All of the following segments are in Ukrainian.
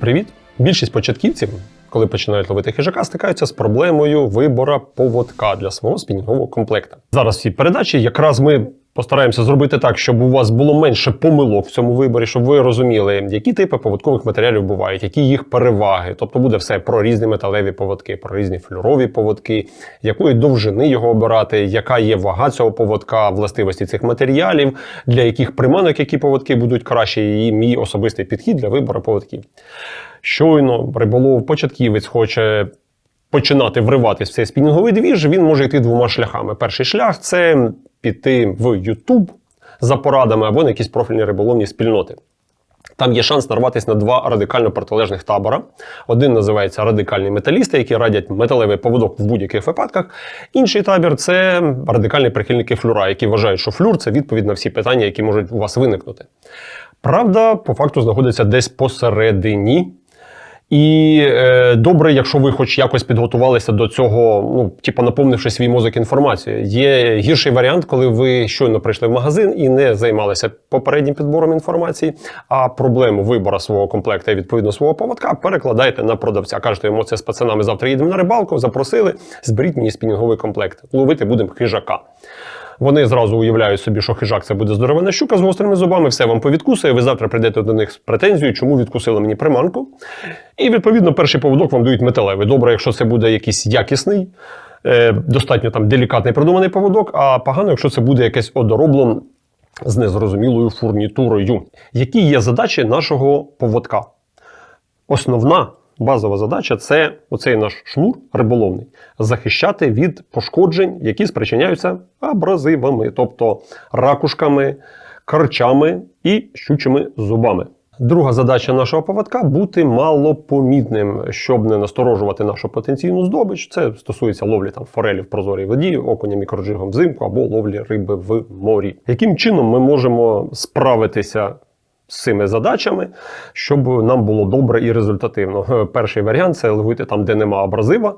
Привіт! Більшість початківців, коли починають ловити хижака, стикаються з проблемою вибора поводка для свого спінінгового комплекта. Зараз всі передачі якраз ми постараємося зробити так, щоб у вас було менше помилок в цьому виборі, щоб ви розуміли, які типи поводкових матеріалів бувають, які їх переваги. Тобто буде все про різні металеві поводки, про різні флюрові поводки, якої довжини його обирати, яка є вага цього поводка, властивості цих матеріалів, для яких приманок які поводки будуть кращі, і мій особистий підхід для вибору поводків. Щойно риболов початківець хоче починати вриватись в цей спінінговий двіж, він може йти двома шляхами. Перший шлях це піти в YouTube за порадами або на якісь профільні риболовні спільноти. Там є шанс нарватися на два радикально протилежних табора. Один називається радикальні металісти, які радять металевий поводок в будь-яких випадках. Інший табір це радикальні прихильники флюра, які вважають, що флюр це відповідь на всі питання, які можуть у вас виникнути. Правда, по факту знаходиться десь посередині. І е, добре, якщо ви хоч якось підготувалися до цього, ну, типу, наповнивши свій мозок інформацією. Є гірший варіант, коли ви щойно прийшли в магазин і не займалися попереднім підбором інформації, а проблему вибору свого комплекту і відповідно свого поводка перекладаєте на продавця. Кажете йому, це з пацанами завтра їдемо на рибалку, запросили, зберіть мені спінінговий комплект. Ловити будемо хижака. Вони зразу уявляють собі, що хижак це буде здоровена щука з гострими зубами, все вам повідкусує. Ви завтра прийдете до них з претензією, чому відкусили мені приманку. І відповідно перший поводок вам дають металевий. Добре, якщо це буде якийсь якісний, е, достатньо там делікатний продуманий поводок, а погано, якщо це буде якесь одоробло з незрозумілою фурнітурою. Які є задачі нашого поводка? Основна базова задача це оцей наш шнур риболовний захищати від пошкоджень, які спричиняються абразивами, тобто ракушками, карчами і щучими зубами. Друга задача нашого поводка бути малопомітним, щоб не насторожувати нашу потенційну здобич. Це стосується ловлі там форелі в прозорій воді, окуня мікроджигом взимку або ловлі риби в морі. Яким чином ми можемо справитися з цими задачами, щоб нам було добре і результативно. Перший варіант це ловити там, де нема абразива.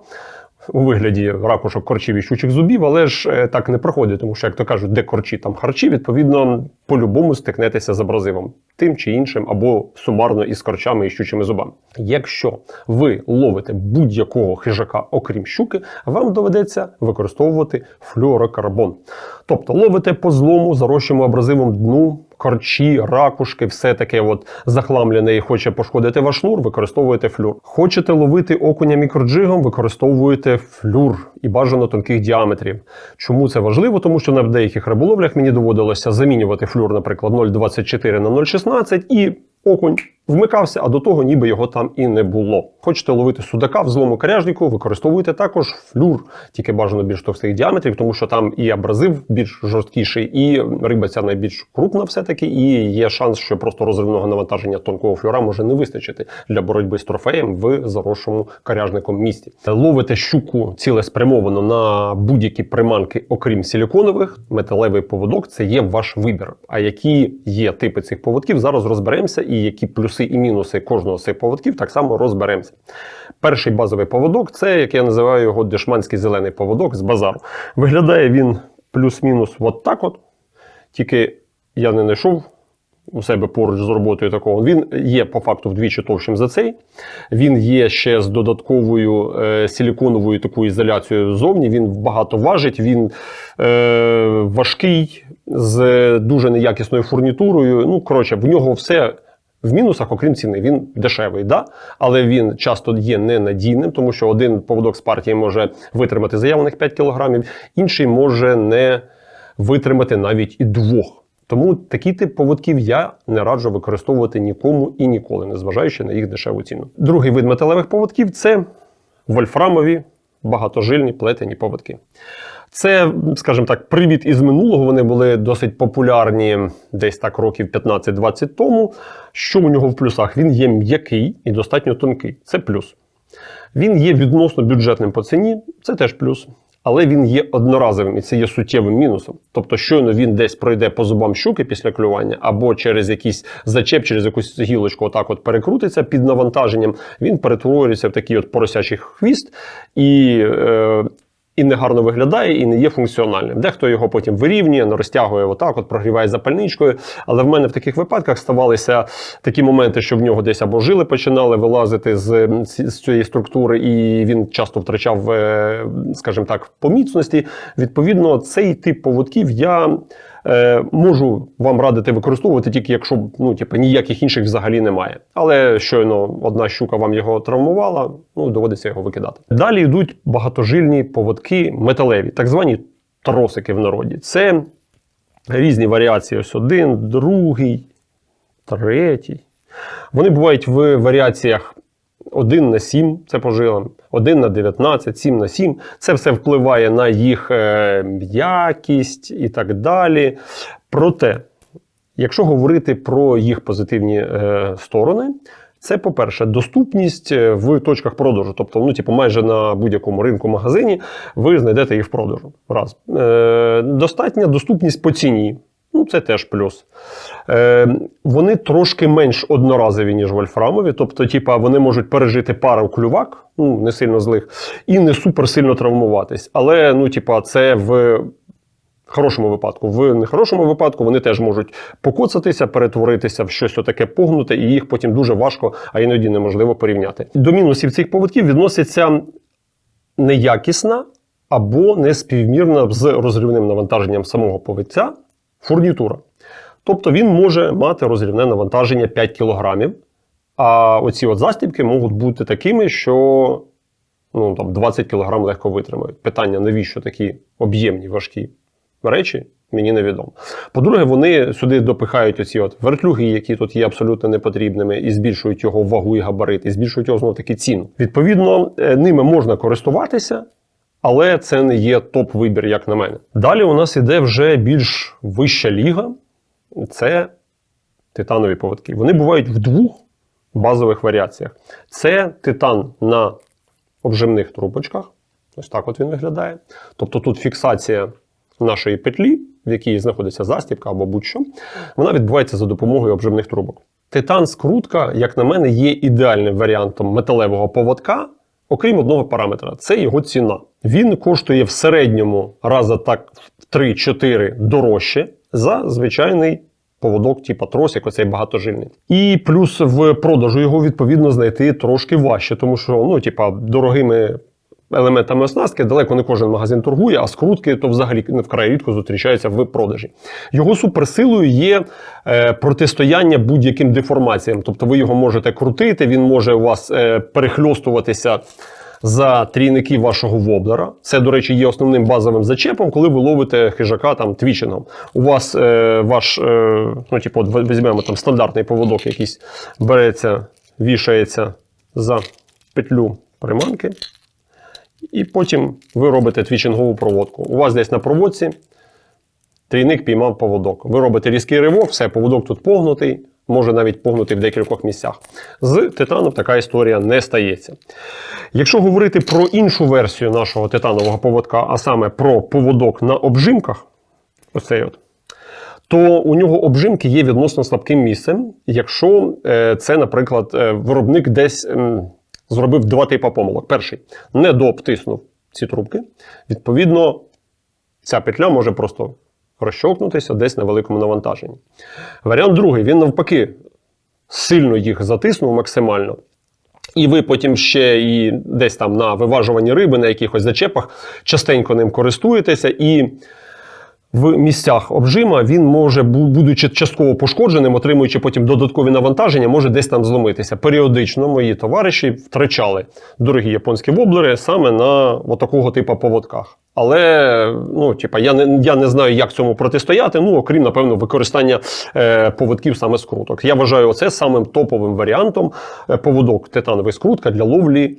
У вигляді ракушок корчів і щучих зубів, але ж е, так не проходить, тому що, як то кажуть, де корчі, там харчі, відповідно, по-любому стикнетеся з абразивом, тим чи іншим, або сумарно із корчами і щучими зубами. Якщо ви ловите будь-якого хижака, окрім щуки, вам доведеться використовувати флюорокарбон. Тобто ловите по злому, зарощому абразивом дну, корчі, ракушки, все таке от захламлене і хоче пошкодити ваш шнур, використовуєте флюр. Хочете ловити окуня мікроджигом, використовуєте флюр і бажано тонких діаметрів. Чому це важливо? Тому що на деяких риболовлях мені доводилося замінювати флюр, наприклад, 0,24 на 0,16 і окунь вмикався, а до того ніби його там і не було. Хочете ловити судака в злому коряжнику, використовуйте також флюр, тільки бажано більш товстих діаметрів, тому що там і абразив більш жорсткіший, і риба ця найбільш крупна, все-таки, і є шанс, що просто розривного навантаження тонкого флюра може не вистачити для боротьби з трофеєм в заросшому коряжником місті. Ловите щуку цілеспрямовано на будь-які приманки, окрім силіконових, металевий поводок це є ваш вибір. А які є типи цих поводків, зараз розберемося, і які плюси і мінуси кожного з цих поводків так само розберемося. Перший базовий поводок це, як я називаю його, дешманський зелений поводок з базару. Виглядає він плюс-мінус от так от. Тільки я не знайшов у себе поруч з роботою такого. Він є по факту вдвічі товщим за цей. Він є ще з додатковою е, силіконовою такою ізоляцією ззовні. Він багато важить, він е, важкий, з дуже неякісною фурнітурою. Ну, коротше, в нього все. В мінусах, окрім ціни, він дешевий, да? але він часто є ненадійним, тому що один поводок з партії може витримати заявлених 5 кг, інший може не витримати навіть і двох. Тому такий тип поводків я не раджу використовувати нікому і ніколи, незважаючи на їх дешеву ціну. Другий вид металевих поводків це вольфрамові багатожильні плетені поводки. Це, скажімо так, привід із минулого. Вони були досить популярні десь так років 15-20 тому. Що у нього в плюсах? Він є м'який і достатньо тонкий. Це плюс. Він є відносно бюджетним по ціні, це теж плюс. Але він є одноразовим і це є суттєвим мінусом. Тобто, щойно він десь пройде по зубам щуки після клювання, або через якийсь зачеп, через якусь гілочку, отак от перекрутиться під навантаженням, він перетворюється в такий от поросячий хвіст, і е, і не гарно виглядає, і не є функціональним. Дехто його потім вирівнює, ну, розтягує отак, от прогріває запальничкою. Але в мене в таких випадках ставалися такі моменти, що в нього десь або жили починали вилазити з, з цієї структури, і він часто втрачав, е, скажімо так, по міцності. Відповідно, цей тип поводків я. Е, можу вам радити використовувати тільки якщо ну, типу, ніяких інших взагалі немає. Але щойно одна щука вам його травмувала, ну доводиться його викидати. Далі йдуть багатожильні поводки металеві, так звані тросики в народі. Це різні варіації. Ось один, другий, третій. Вони бувають в варіаціях 1 на 7, це по жилам, 1 на 19, 7 на 7. Це все впливає на їх е, якість і так далі. Проте, якщо говорити про їх позитивні е, сторони, це, по-перше, доступність е, в точках продажу. Тобто, ну, типу, майже на будь-якому ринку магазині ви знайдете їх в продажу. Раз. Е, достатня доступність по ціні. Ну, це теж плюс. Е, Вони трошки менш одноразові, ніж вольфрамові. Тобто, типа, вони можуть пережити пару клювак, ну, не сильно злих, і не супер сильно травмуватись. Але, ну, типа, це в хорошому випадку. В нехорошому випадку вони теж можуть покоцатися, перетворитися в щось отаке погнуте, і їх потім дуже важко, а іноді неможливо порівняти. До мінусів цих поводків відноситься неякісна або неспівмірна з розривним навантаженням самого повідця фурнітура. Тобто він може мати розрівне навантаження 5 кг, а оці от застібки можуть бути такими, що ну, там, 20 кг легко витримають. Питання, навіщо такі об'ємні важкі речі, мені невідомо. По-друге, вони сюди допихають оці от вертлюги, які тут є абсолютно непотрібними, і збільшують його вагу і габарит, і збільшують його знову таки ціну. Відповідно, е, ними можна користуватися. Але це не є топ-вибір, як на мене. Далі у нас іде вже більш вища ліга це титанові поводки. Вони бувають в двох базових варіаціях. Це титан на обжимних трубочках. Ось так от він виглядає. Тобто тут фіксація нашої петлі, в якій знаходиться застібка або будь-що, вона відбувається за допомогою обжимних трубок. Титан скрутка, як на мене, є ідеальним варіантом металевого поводка. Окрім одного параметра, це його ціна. Він коштує в середньому раза так в 3-4 дорожче за звичайний поводок, типу тросик, оцей багатожильний. І плюс в продажу його відповідно знайти трошки важче, тому що ну, типа, дорогими. Елементами оснастки далеко не кожен магазин торгує, а скрутки то взагалі вкрай рідко зустрічаються в продажі. Його суперсилою є е, протистояння будь-яким деформаціям. Тобто ви його можете крутити, він може у вас е, перехльостуватися за трійники вашого воблера. Це, до речі, є основним базовим зачепом, коли ви ловите хижака там твічингом. У вас е, ваш, е, ну, типу, от візьмемо там стандартний поводок, якийсь береться, вішається за петлю приманки. І потім ви робите твічингову проводку. У вас десь на проводці трійник піймав поводок. Ви робите різкий ривок, все, поводок тут погнутий, може навіть погнути в декількох місцях. З титаном така історія не стається. Якщо говорити про іншу версію нашого титанового поводка, а саме про поводок на обжимках, оцей от, то у нього обжимки є відносно слабким місцем, якщо е, це, наприклад, е, виробник десь зробив два типи помилок. Перший не дообтиснув ці трубки. Відповідно, ця петля може просто розщовкнутися десь на великому навантаженні. Варіант другий, він навпаки сильно їх затиснув максимально. І ви потім ще і десь там на виважуванні риби, на якихось зачепах частенько ним користуєтеся, і в місцях обжима він може, бу- будучи частково пошкодженим, отримуючи потім додаткові навантаження, може десь там зломитися. Періодично мої товариші втрачали дорогі японські воблери саме на такого типу поводках. Але ну, типа, я не я не знаю, як цьому протистояти. Ну, окрім, напевно, використання е, поводків саме скруток. Я вважаю це самим топовим варіантом е, поводок титановий скрутка для ловлі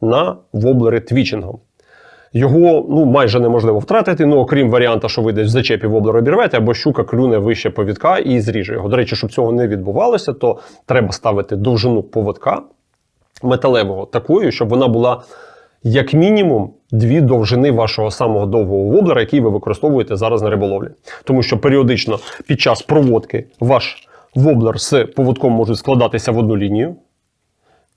на воблери твічингом. Його ну, майже неможливо втратити, ну окрім варіанта, що ви десь в зачепі воблер обірвете, або щука клюне вище повідка і зріже його. До речі, щоб цього не відбувалося, то треба ставити довжину поводка металевого такою, щоб вона була як мінімум дві довжини вашого самого довгого воблера, який ви використовуєте зараз на риболовлі. Тому що періодично під час проводки ваш воблер з поводком може складатися в одну лінію.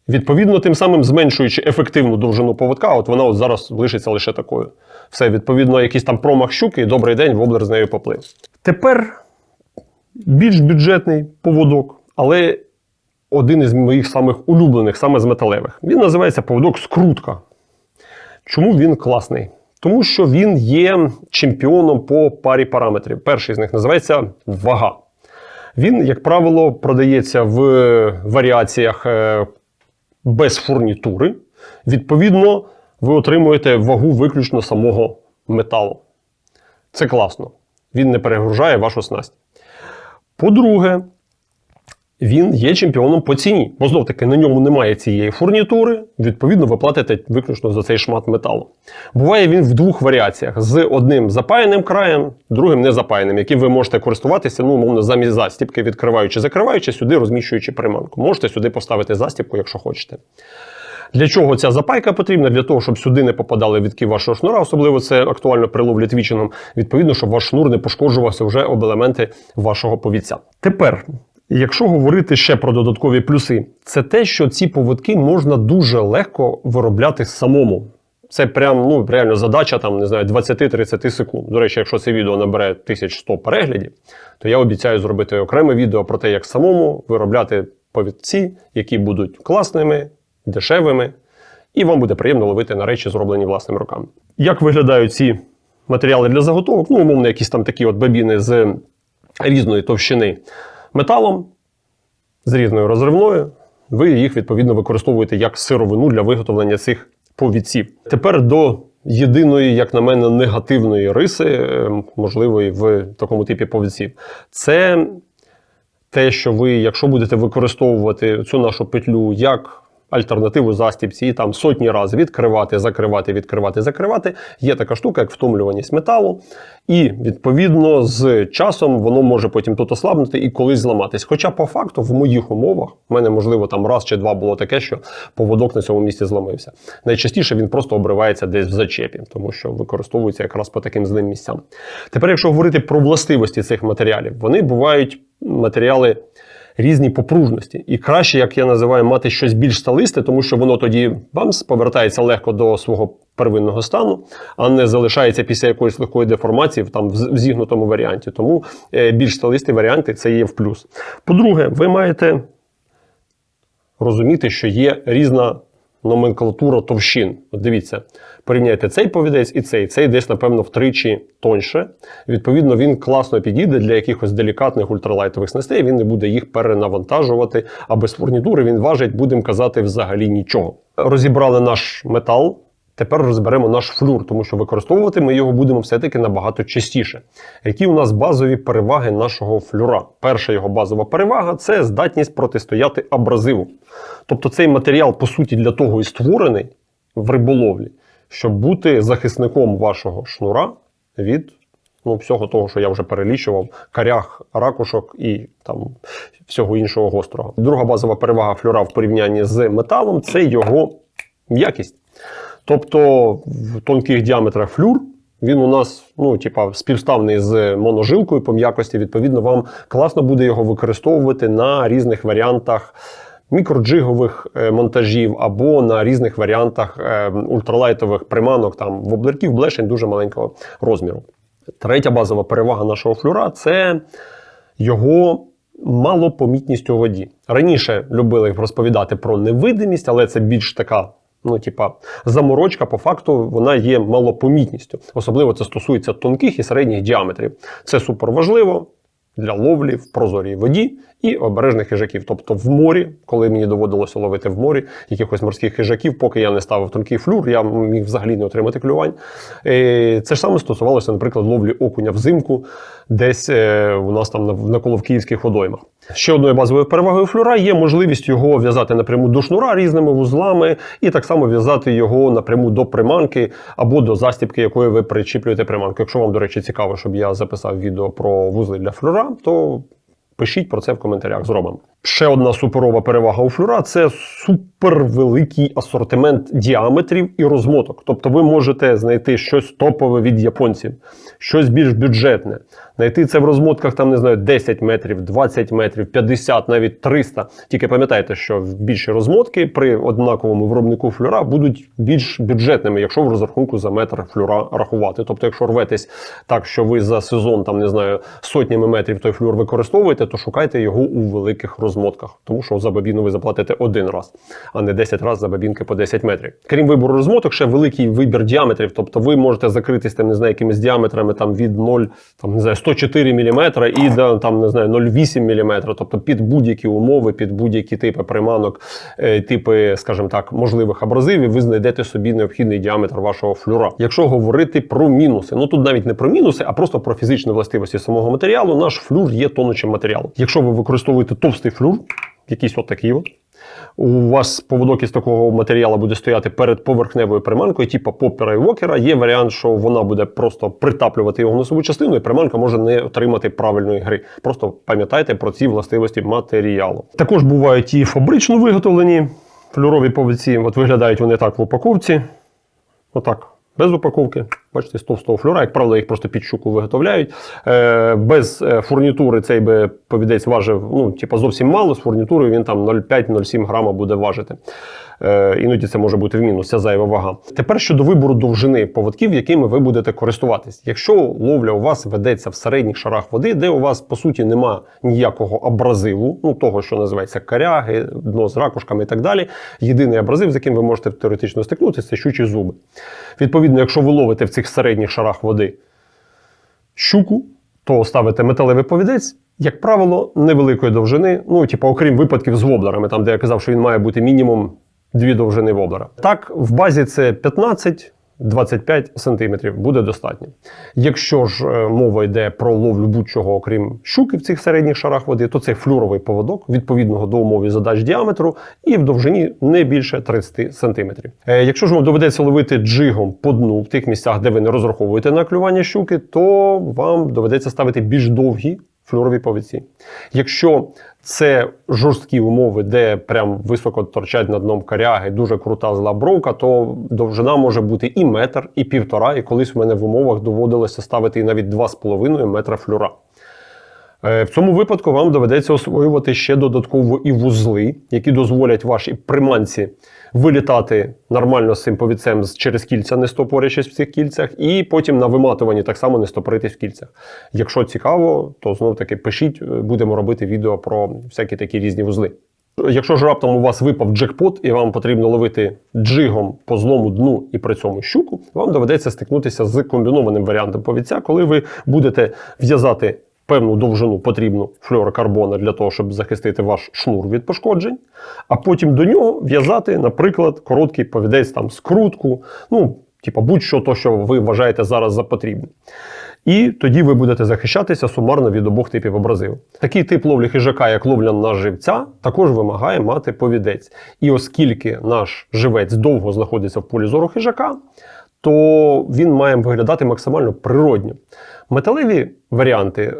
Відповідно, тим самим зменшуючи ефективну довжину поводка, от вона от зараз лишиться лише такою. Все, відповідно, якийсь там промах щуки, і добрий день, воблер з нею поплив. Тепер більш бюджетний поводок, але один із моїх самих улюблених, саме з металевих. Він називається поводок скрутка. Чому він класний? Тому що він є чемпіоном по парі параметрів. Перший з них називається вага. Він, як правило, продається в варіаціях е, без фурнітури. Відповідно, ви отримуєте вагу виключно самого металу. Це класно. Він не перегружає вашу снасть. По-друге, він є чемпіоном по ціні. Бо знов таки на ньому немає цієї фурнітури, відповідно, ви платите виключно за цей шмат металу. Буває він в двох варіаціях: з одним запаяним краєм, другим незапаяним, яким ви можете користуватися, ну, умовно, замість застібки, відкриваючи, закриваючи, сюди розміщуючи приманку. Можете сюди поставити застібку, якщо хочете. Для чого ця запайка потрібна? Для того, щоб сюди не попадали відки вашого шнура, особливо це актуально при ловлі твічином. Відповідно, щоб ваш шнур не пошкоджувався вже об елементи вашого повідця. Тепер, якщо говорити ще про додаткові плюси, це те, що ці поводки можна дуже легко виробляти самому. Це прям ну реально задача там не знаю 20-30 секунд. До речі, якщо це відео набере 1100 переглядів, то я обіцяю зробити окреме відео про те, як самому виробляти повідці, які будуть класними, дешевими, і вам буде приємно ловити на речі, зроблені власними руками. Як виглядають ці матеріали для заготовок? Ну, умовно, якісь там такі от бабіни з різної товщини металом, з різною розривною. Ви їх відповідно використовуєте як сировину для виготовлення цих повідців. Тепер до єдиної, як на мене, негативної риси, е, можливої в такому типі повідців, це те, що ви, якщо будете використовувати цю нашу петлю як альтернативу застібці і там сотні разів відкривати, закривати, відкривати, закривати, є така штука, як втомлюваність металу. І відповідно з часом воно може потім тут ослабнути і колись зламатись. Хоча, по факту, в моїх умовах, в мене, можливо, там раз чи два було таке, що поводок на цьому місці зламився. Найчастіше він просто обривається десь в зачепі, тому що використовується якраз по таким злим місцям. Тепер, якщо говорити про властивості цих матеріалів, вони бувають матеріали різні попружності. І краще, як я називаю, мати щось більш сталисте, тому що воно тоді бамс повертається легко до свого первинного стану, а не залишається після якоїсь легкої деформації там в зігнутому варіанті. Тому е, більш сталисті варіанти це є в плюс. По-друге, ви маєте розуміти, що є різна номенклатура товщин. От дивіться, порівняйте цей повідець і цей. Цей десь, напевно, втричі тоньше. Відповідно, він класно підійде для якихось делікатних ультралайтових снастей. Він не буде їх перенавантажувати, а без фурнітури він важить, будемо казати, взагалі нічого. Розібрали наш метал. Тепер розберемо наш флюр, тому що використовувати ми його будемо все-таки набагато частіше. Які у нас базові переваги нашого флюра? Перша його базова перевага це здатність протистояти абразиву. Тобто цей матеріал, по суті, для того і створений в риболовлі, щоб бути захисником вашого шнура від ну, всього того, що я вже перелічував, карях, ракушок і там всього іншого гострого. Друга базова перевага флюра в порівнянні з металом це його м'якість. Тобто в тонких діаметрах флюр він у нас ну, типа, співставний з моножилкою по м'якості. Відповідно, вам класно буде його використовувати на різних варіантах мікроджигових е, монтажів або на різних варіантах е, ультралайтових приманок, там воблерків, блешень дуже маленького розміру. Третя базова перевага нашого флюра це його малопомітність у воді. Раніше любили розповідати про невидимість, але це більш така. Ну, типа, заморочка, по факту, вона є малопомітністю. Особливо це стосується тонких і середніх діаметрів. Це супер важливо для ловлі в прозорій воді і обережних хижаків. Тобто в морі, коли мені доводилося ловити в морі якихось морських хижаків, поки я не ставив тонкий флюр, я міг взагалі не отримати клювань. Е, Це ж саме стосувалося, наприклад, ловлі окуня взимку, десь е, у нас там на- навколо в київських водоймах. Ще одною базовою перевагою флюра є можливість його в'язати напряму до шнура різними вузлами, і так само в'язати його напряму до приманки або до застібки, якою ви причіплюєте приманку. Якщо вам, до речі, цікаво, щоб я записав відео про вузли для флюра, то Пишіть про це в коментарях, зробимо. Ще одна суперова перевага у флюра це супервеликий асортимент діаметрів і розмоток. Тобто ви можете знайти щось топове від японців, щось більш бюджетне. Знайти це в розмотках, там не знаю, 10 метрів, 20 метрів, 50, навіть 300. Тільки пам'ятайте, що більші розмотки при однаковому виробнику флюра будуть більш бюджетними, якщо в розрахунку за метр флюра рахувати. Тобто, якщо рветесь так, що ви за сезон там не знаю сотнями метрів той флюр використовуєте, то шукайте його у великих розмотках, тому що за бабіну ви заплатите один раз, а не 10 разів за бабінки по 10 метрів. Крім вибору розмоток, ще великий вибір діаметрів. Тобто ви можете закритись там, не знаю, якимись діаметрами там від 0, там не знаю, 104 мм і до там не знаю 0,8 мм. Тобто під будь-які умови, під будь-які типи приманок, е, типи, скажімо так, можливих абразивів, ви знайдете собі необхідний діаметр вашого флюра. Якщо говорити про мінуси, ну тут навіть не про мінуси, а просто про фізичні властивості самого матеріалу, наш флюр є тонучим матеріалом. Якщо ви використовуєте товстий флюр, якийсь от такий от. У вас поводок із такого матеріалу буде стояти перед поверхневою приманкою, типу попера і вокера. Є варіант, що вона буде просто притаплювати його носову частину, і приманка може не отримати правильної гри. Просто пам'ятайте про ці властивості матеріалу. Також бувають і фабрично виготовлені флюрові повідці. От виглядають вони так в упаковці. Отак. Без упаковки, бачите, з товстого флюра, як правило, їх просто під щуку виготовляють. Е, без е, фурнітури цей би повідець важив ну, типу, зовсім мало, з фурнітурою він там 0,5-0,7 грама буде важити. Е, іноді це може бути в мінус, ця зайва вага. Тепер щодо вибору довжини поводків, якими ви будете користуватись. Якщо ловля у вас ведеться в середніх шарах води, де у вас по суті нема ніякого абразиву, ну того, що називається коряги, дно з ракушками і так далі. Єдиний абразив, з яким ви можете теоретично стикнутися, це щучі зуби. Відповідно, якщо ви ловите в цих середніх шарах води щуку, то ставите металевий повідець. Як правило, невеликої довжини, ну, типу, окрім випадків з воблерами, там, де я казав, що він має бути мінімум дві довжини воблера. Так, в базі це 15. 25 см буде достатньо. Якщо ж е, мова йде про ловлю будь-чого, окрім щуки в цих середніх шарах води, то це флюровий поводок відповідного до умови задач діаметру і в довжині не більше 30 см. Е, якщо ж вам доведеться ловити джигом по дну в тих місцях, де ви не розраховуєте на клювання щуки, то вам доведеться ставити більш довгі флюорові повідці. Якщо це жорсткі умови, де прям високо торчать на дном коряги, дуже крута зла бровка, то довжина може бути і метр, і півтора. І колись в мене в умовах доводилося ставити і навіть 2,5 метра флюра. Е, В цьому випадку вам доведеться освоювати ще додатково і вузли, які дозволять вашій приманці вилітати нормально з цим повідцем з- через кільця, не стопорячись в цих кільцях, і потім на виматуванні так само не стопоритись в кільцях. Якщо цікаво, то знов таки пишіть, е, будемо робити відео про всякі такі різні вузли. Якщо ж раптом у вас випав джекпот і вам потрібно ловити джигом по злому дну і при цьому щуку, вам доведеться стикнутися з комбінованим варіантом повідця, коли ви будете в'язати певну довжину потрібну флюорокарбона для того, щоб захистити ваш шнур від пошкоджень, а потім до нього в'язати, наприклад, короткий повідець там скрутку, ну, типа будь-що то, що ви вважаєте зараз за потрібне. І тоді ви будете захищатися сумарно від обох типів абразиву. Такий тип ловлі хижака, як ловля на живця, також вимагає мати повідець. І оскільки наш живець довго знаходиться в полі зору хижака, то він має виглядати максимально природньо. Металеві варіанти е,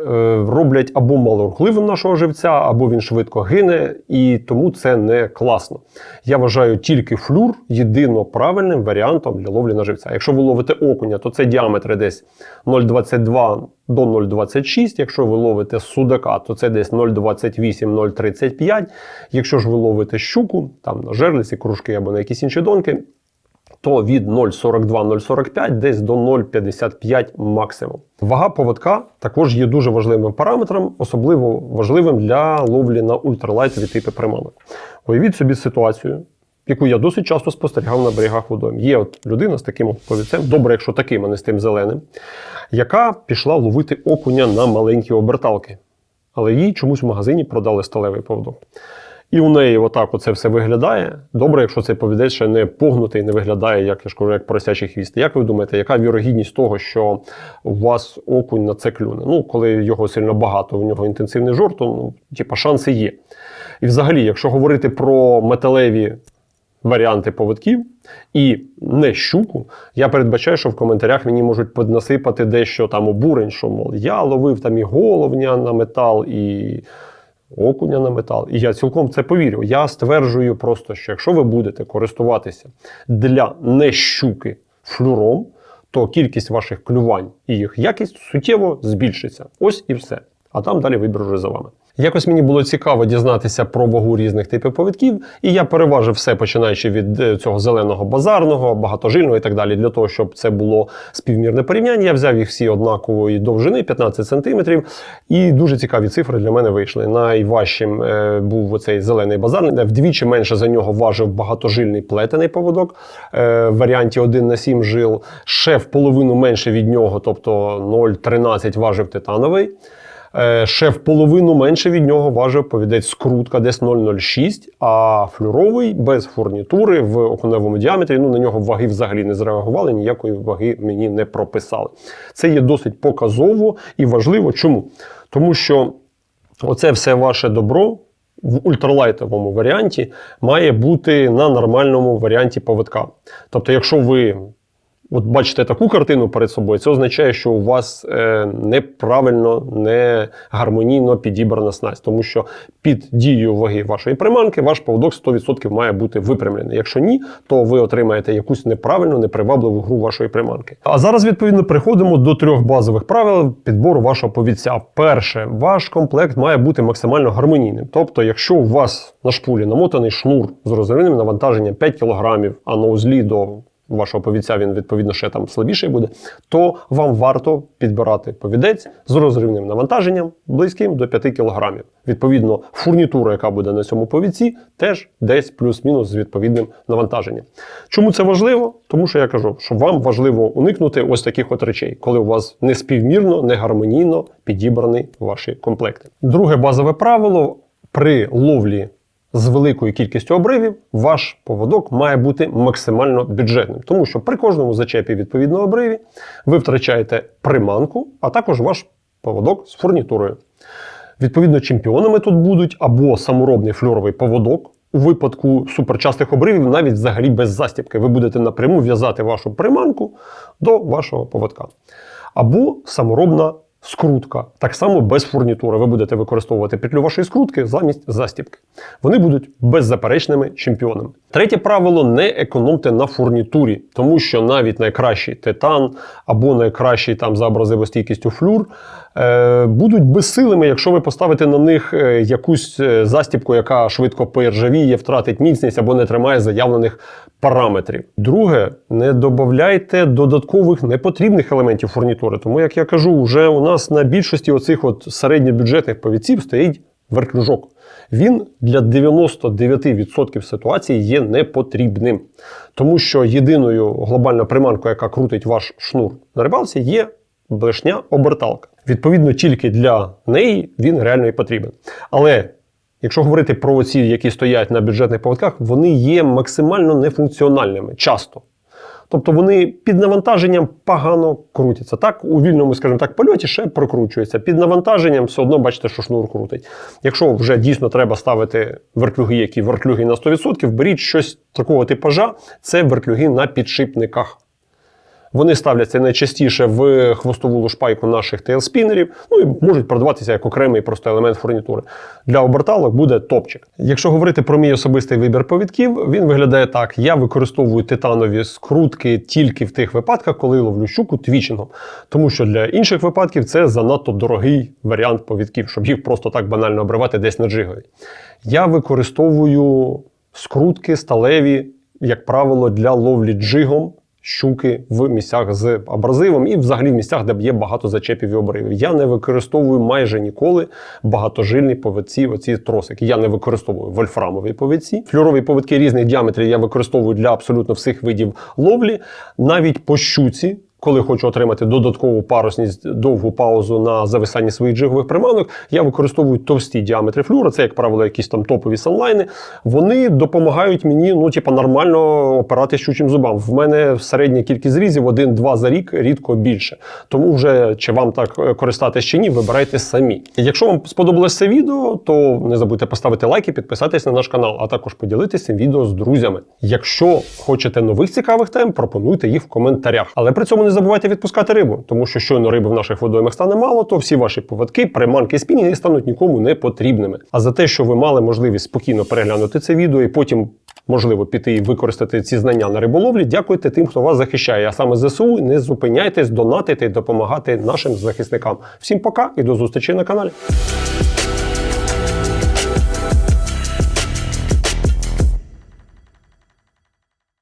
роблять або малорухливим нашого живця, або він швидко гине, і тому це не класно. Я вважаю тільки флюр єдино правильним варіантом для ловлі на живця. Якщо ви ловите окуня, то це діаметри десь 0,22 до 0,26. Якщо ви ловите судака, то це десь 0,28-0,35. Якщо ж ви ловите щуку, там на жерлиці, кружки або на якісь інші донки, то від 0,42-0,45 десь до 0,55 максимум. Вага поводка також є дуже важливим параметром, особливо важливим для ловлі на ультралайтові типи приманок. Уявіть собі ситуацію, яку я досить часто спостерігав на берегах водойм. Є от людина з таким повідцем, добре, якщо таким, а не з тим зеленим, яка пішла ловити окуня на маленькі оберталки. Але їй чомусь в магазині продали сталевий поводок. І у неї отак оце все виглядає. Добре, якщо цей повідець ще не погнутий, не виглядає, як я ж кажу, як поросячий хвіст. Як ви думаєте, яка вірогідність того, що у вас окунь на це клюне? Ну, коли його сильно багато, у нього інтенсивний жор, то ну, типа, шанси є. І взагалі, якщо говорити про металеві варіанти поводків і не щуку, я передбачаю, що в коментарях мені можуть поднасипати дещо там обурень, що мол, я ловив там і головня на метал, і окуня на метал. І я цілком це повірю. Я стверджую просто, що якщо ви будете користуватися для нещуки флюром, то кількість ваших клювань і їх якість суттєво збільшиться. Ось і все. А там далі вибір вже за вами. Якось мені було цікаво дізнатися про вагу різних типів повідків, і я переважив все, починаючи від е, цього зеленого базарного, багатожильного і так далі, для того, щоб це було співмірне порівняння. Я взяв їх всі однакової довжини, 15 см, і дуже цікаві цифри для мене вийшли. Найважчим е, був оцей зелений базарний, де вдвічі менше за нього важив багатожильний плетений поводок е, в варіанті 1 на 7 жил. Ще в половину менше від нього, тобто 0,13 важив титановий. Е, в половину менше від нього важив повідець скрутка, десь 0,06, а флюровий без фурнітури в окуневому діаметрі. Ну на нього ваги взагалі не зреагували, ніякої ваги мені не прописали. Це є досить показово і важливо. Чому? Тому що оце все ваше добро. В ультралайтовому варіанті має бути на нормальному варіанті поводка. Тобто, якщо ви от бачите таку картину перед собою, це означає, що у вас е, неправильно, не гармонійно підібрана снасть, тому що під дією ваги вашої приманки ваш поводок 100% має бути випрямлений. Якщо ні, то ви отримаєте якусь неправильну, непривабливу гру вашої приманки. А зараз, відповідно, переходимо до трьох базових правил підбору вашого повідця. Перше, ваш комплект має бути максимально гармонійним. Тобто, якщо у вас на шпулі намотаний шнур з розривним навантаженням 5 кг, а на узлі до вашого повідця він відповідно ще там слабіший буде, то вам варто підбирати повідець з розривним навантаженням близьким до 5 кг. Відповідно, фурнітура, яка буде на цьому повідці, теж десь плюс-мінус з відповідним навантаженням. Чому це важливо? Тому що я кажу, що вам важливо уникнути ось таких от речей, коли у вас неспівмірно, негармонійно підібрані ваші комплекти. Друге базове правило при ловлі з великою кількістю обривів ваш поводок має бути максимально бюджетним, тому що при кожному зачепі відповідно обриві ви втрачаєте приманку, а також ваш поводок з фурнітурою. Відповідно, чемпіонами тут будуть або саморобний фльоровий поводок. У випадку суперчастих обривів, навіть взагалі без застібки, ви будете напряму в'язати вашу приманку до вашого поводка. Або саморобна скрутка. Так само без фурнітури. Ви будете використовувати петлю вашої скрутки замість застібки. Вони будуть беззаперечними чемпіонами. Третє правило не економте на фурнітурі, тому що навіть найкращий титан або найкращий там за абразивостійкістю флюр будуть безсилими, якщо ви поставите на них е, якусь е, застібку, яка швидко поіржавіє, втратить міцність або не тримає заявлених параметрів. Друге, не додавайте додаткових непотрібних елементів фурнітури. Тому, як я кажу, вже у нас на більшості оцих от середньобюджетних повідців стоїть верклюжок. Він для 99% ситуацій є непотрібним. Тому що єдиною глобальною приманкою, яка крутить ваш шнур на рибалці, є блешня оберталка. Відповідно, тільки для неї він реально і потрібен. Але якщо говорити про ці, які стоять на бюджетних поводках, вони є максимально нефункціональними часто. Тобто вони під навантаженням погано крутяться. Так, у вільному, скажімо так, польоті ще прокручується. Під навантаженням все одно бачите, що шнур крутить. Якщо вже дійсно треба ставити вертлюги, які вертлюги на 100%, беріть щось такого типажа, це вертлюги на підшипниках. Вони ставляться найчастіше в хвостову лушпайку наших тейлспінерів, ну і можуть продаватися як окремий просто елемент фурнітури. Для оберталок буде топчик. Якщо говорити про мій особистий вибір повідків, він виглядає так: я використовую титанові скрутки тільки в тих випадках, коли ловлю щуку твічингом. Тому що для інших випадків це занадто дорогий варіант повідків, щоб їх просто так банально обривати десь на джигові. Я використовую скрутки сталеві, як правило, для ловлі джигом щуки в місцях з абразивом і взагалі в місцях, де є багато зачепів і обривів. Я не використовую майже ніколи багатожильні повідці, оці тросики. Я не використовую вольфрамові повідці. Флюрові повідки різних діаметрів я використовую для абсолютно всіх видів ловлі. Навіть по щуці Коли хочу отримати додаткову парусність, довгу паузу на зависанні своїх джигових приманок, я використовую товсті діаметри флюра, це, як правило, якісь там топові санлайни. Вони допомагають мені ну, типу, нормально опирати щучим зубам. В мене середня кількість зрізів один-два за рік, рідко більше. Тому вже чи вам так е, користатись чи ні, вибирайте самі. Якщо вам сподобалось це відео, то не забудьте поставити лайк і підписатись на наш канал, а також поділитися цим відео з друзями. Якщо хочете нових цікавих тем, пропонуйте їх в коментарях. Але при цьому не забувайте відпускати рибу, тому що щойно риби в наших водоймах стане мало, то всі ваші поводки, приманки, спінінги стануть нікому не потрібними. А за те, що ви мали можливість спокійно переглянути це відео і потім. Можливо, піти і використати ці знання на риболовлі. Дякуйте тим, хто вас захищає. А саме ЗСУ не зупиняйтесь, донатити і допомагати нашим захисникам. Всім пока і до зустрічі на каналі.